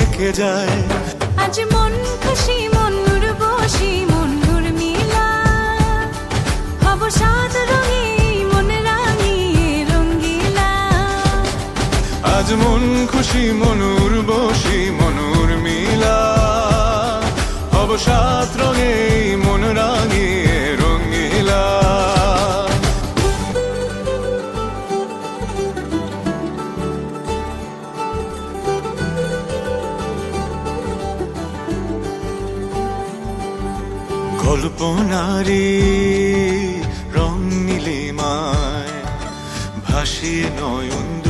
এঁকে যায়। আজ মন খুশি মন বসি মন মিলা। হব সাত রঙে মন রাঙি রঙ্গিলা আজ মন খুশি মন বসি মনুর মিলা। হব সাত রঙে কল্পনারি রং নীলিমায় ভাসিয়ে নয়ন